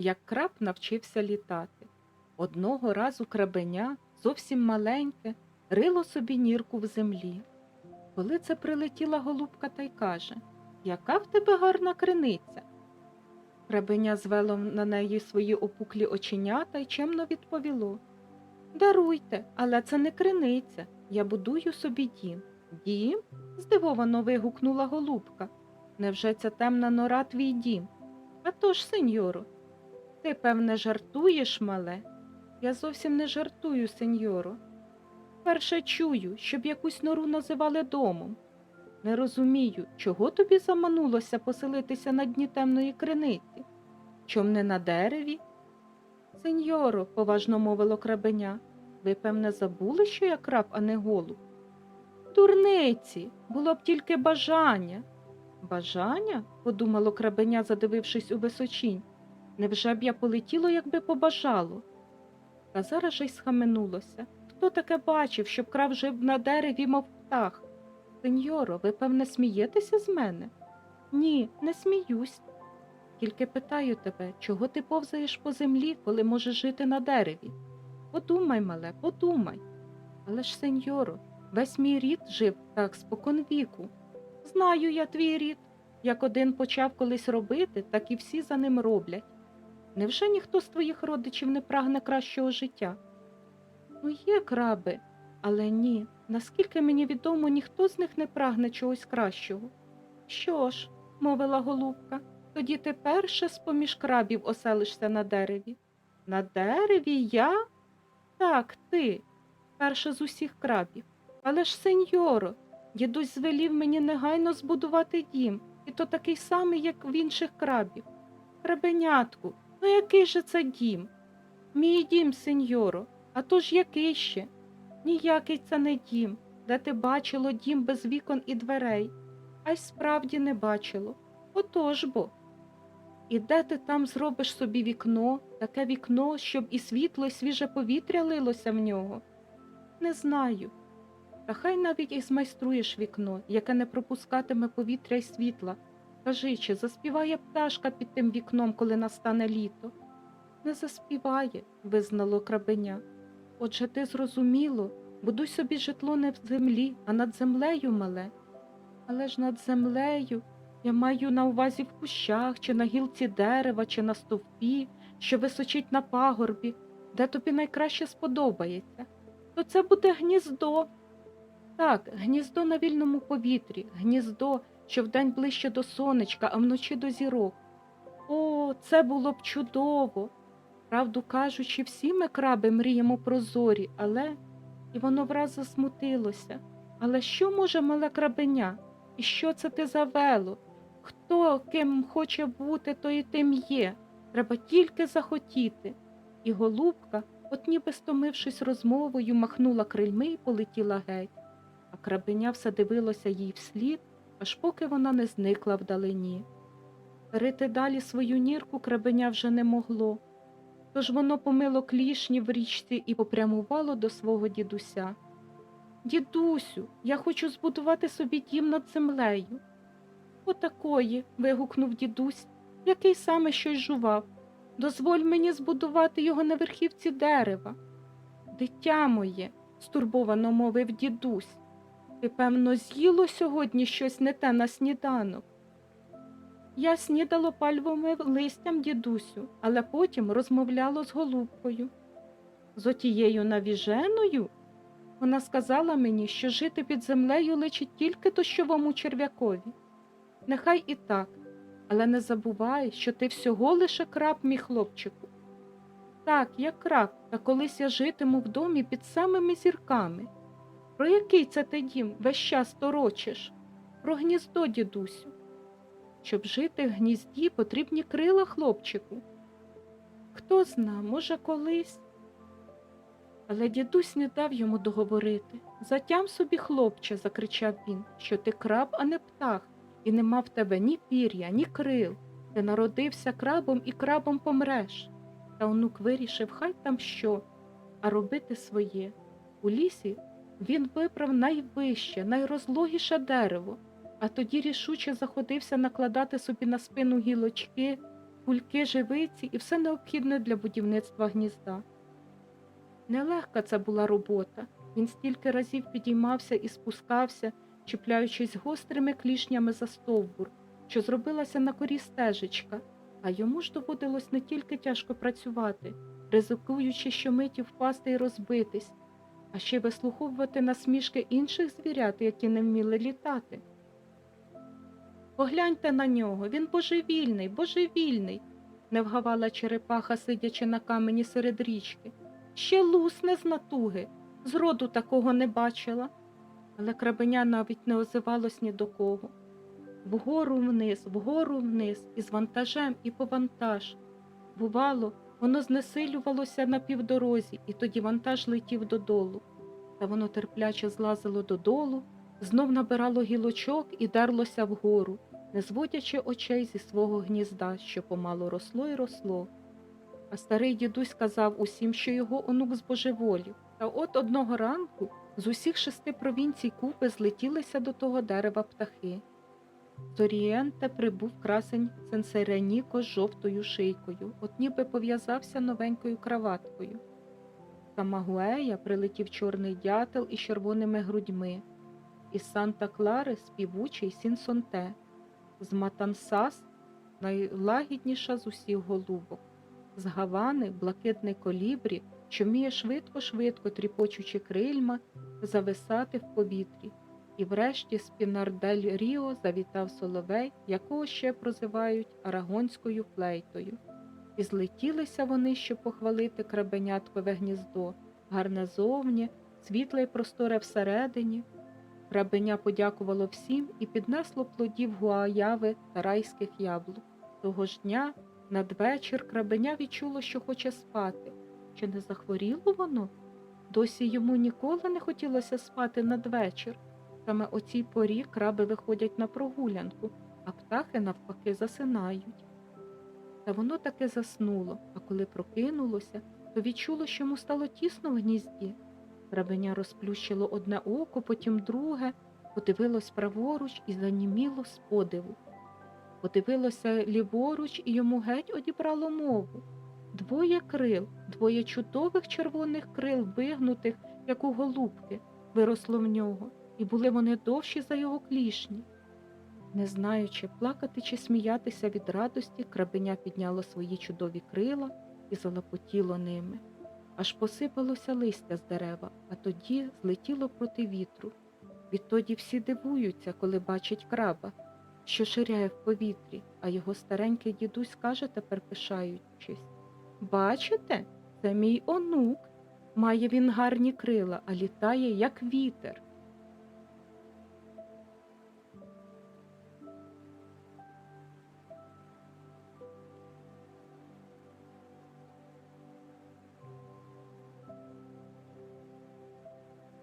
як краб навчився літати. Одного разу крабеня, зовсім маленьке, рило собі нірку в землі. Коли це прилетіла голубка та й каже Яка в тебе гарна криниця? Крабеня звело на неї свої опуклі оченята й чемно відповіло Даруйте, але це не криниця. Я будую собі дім. Дім? здивовано вигукнула голубка. Невже ця темна нора твій дім? А то ж, сеньору, ти, певне, жартуєш, мале? Я зовсім не жартую, сеньоро. Перше чую, щоб якусь нору називали домом. Не розумію, чого тобі заманулося поселитися на дні темної криниці? Чом не на дереві? Сеньоро, поважно мовило крабеня, ви, певне, забули, що я краб, а не голуб? Дурниці, було б тільки бажання. Бажання? подумало крабеня, задивившись у височінь. Невже б я полетіло, якби побажало? Та зараз же й схаменулося. Хто таке бачив, щоб крав жив на дереві, мов птах? Сеньоро, ви, певне, смієтеся з мене? Ні, не сміюсь. Тільки питаю тебе, чого ти повзаєш по землі, коли можеш жити на дереві? Подумай, мале, подумай. Але ж, сеньоро, весь мій рід жив так спокон віку. Знаю я твій рід. Як один почав колись робити, так і всі за ним роблять. Невже ніхто з твоїх родичів не прагне кращого життя? Ну, є краби, але ні, наскільки мені відомо, ніхто з них не прагне чогось кращого. Що ж, мовила голубка, тоді ти перше з поміж крабів оселишся на дереві. На дереві я? Так, ти, перша з усіх крабів. Але ж, сеньоро, дідусь звелів мені негайно збудувати дім, і то такий самий, як в інших крабів. Крабенятку, ну який же це дім? Мій дім, сеньоро, а то ж який ще? Ніякий це не дім, де ти бачило дім без вікон і дверей, а й справді не бачило. Отож бо. І де ти там зробиш собі вікно, таке вікно, щоб і світло, і свіже повітря лилося в нього? Не знаю. Та хай навіть і змайструєш вікно, яке не пропускатиме повітря й світла. Кажи, чи заспіває пташка під тим вікном, коли настане літо? Не заспіває, визнало крабеня. Отже, ти зрозуміло, будуй собі житло не в землі, а над землею мале. Але ж над землею я маю на увазі в кущах, чи на гілці дерева, чи на стовпі, що височить на пагорбі, де тобі найкраще сподобається. То це буде гніздо. Так, гніздо на вільному повітрі, гніздо, що вдень ближче до сонечка, а вночі до зірок. О, це було б чудово. Правду кажучи, всі ми краби мріємо про зорі, але і воно враз засмутилося. Але що може мале крабеня? І що це ти завело? Хто ким хоче бути, то і тим є. Треба тільки захотіти. І голубка, от ніби стомившись розмовою, махнула крильми і полетіла геть. А крабеня все дивилося їй вслід, аж поки вона не зникла вдалині. Рити далі свою нірку крабеня вже не могло. Тож воно помило клішні в річці і попрямувало до свого дідуся. Дідусю, я хочу збудувати собі дім над землею. Отакої. вигукнув дідусь, який саме щось жував. Дозволь мені збудувати його на верхівці дерева. Дитя моє, стурбовано мовив дідусь, ти, певно, з'їло сьогодні щось не те на сніданок. Я снідало пальвовим листям дідусю, але потім розмовляло з голубкою. З отією навіженою вона сказала мені, що жити під землею личить тільки дощовому черв'якові. Нехай і так, але не забувай, що ти всього лише краб, мій хлопчику. Так, я краб, та колись я житиму в домі під самими зірками. Про який це ти дім весь час торочиш? Про гніздо, дідусю. Щоб жити в гнізді, потрібні крила хлопчику. Хто зна, може, колись. Але дідусь не дав йому договорити. Затям собі, хлопче, закричав він, що ти краб, а не птах, і нема в тебе ні пір'я, ні крил. Ти народився крабом і крабом помреш. Та онук вирішив, хай там що, а робити своє. У лісі він вибрав найвище, найрозлогіше дерево, а тоді рішуче заходився накладати собі на спину гілочки, кульки, живиці і все необхідне для будівництва гнізда. Нелегка це була робота. Він стільки разів підіймався і спускався, чіпляючись гострими клішнями за стовбур, що зробилася на корі стежечка, а йому ж доводилось не тільки тяжко працювати, ризикуючи щомиті впасти і розбитись, а ще вислуховувати насмішки інших звірят, які не вміли літати. Погляньте на нього, він божевільний, божевільний, не вгавала черепаха, сидячи на камені серед річки. Ще лусне з натуги, зроду такого не бачила. Але крабеня навіть не озивалось ні до кого. Вгору вниз, вгору вниз, із вантажем і по вантаж. Бувало, воно знесилювалося на півдорозі, і тоді вантаж летів додолу. Та воно терпляче злазило додолу, знов набирало гілочок і дерлося вгору, не зводячи очей зі свого гнізда, що помало росло і росло. А старий дідусь казав усім, що його онук збожеволів. Та от одного ранку з усіх шести провінцій купи злетілися до того дерева птахи. З Орієнта прибув красень Сенсереніко з жовтою шийкою, от ніби пов'язався новенькою краваткою. Камагуея прилетів чорний дятел із червоними грудьми, із Санта Клари співучий Сінсонте, з Матансас найлагідніша з усіх голубок, з Гавани блакитний колібрі, що вміє швидко-швидко, тріпочучи крильма, зависати в повітрі. І врешті з Пінардель Ріо завітав соловей, якого ще прозивають арагонською флейтою. І злетілися вони, щоб похвалити крабеняткове гніздо, гарне зовні, світле й просторе всередині. Крабеня подякувало всім і піднесло плодів гуаяви та райських яблук. Того ж дня надвечір крабеня відчуло, що хоче спати. Чи не захворіло воно? Досі йому ніколи не хотілося спати надвечір. Саме о цій порі краби виходять на прогулянку, а птахи навпаки засинають. Та воно таки заснуло, а коли прокинулося, то відчуло, що йому стало тісно в гнізді. Крабеня розплющило одне око, потім друге, подивилось праворуч і заніміло з подиву. Подивилося ліворуч і йому геть одібрало мову. Двоє крил, двоє чудових червоних крил, вигнутих, як у голубки, виросло в нього, і були вони довші за його клішні. Не знаючи, плакати чи сміятися від радості, крабеня підняло свої чудові крила і залопотіло ними. Аж посипалося листя з дерева, а тоді злетіло проти вітру. Відтоді всі дивуються, коли бачать краба, що ширяє в повітрі, а його старенький дідусь каже тепер пишаючись Бачите, це мій онук. Має він гарні крила, а літає, як вітер.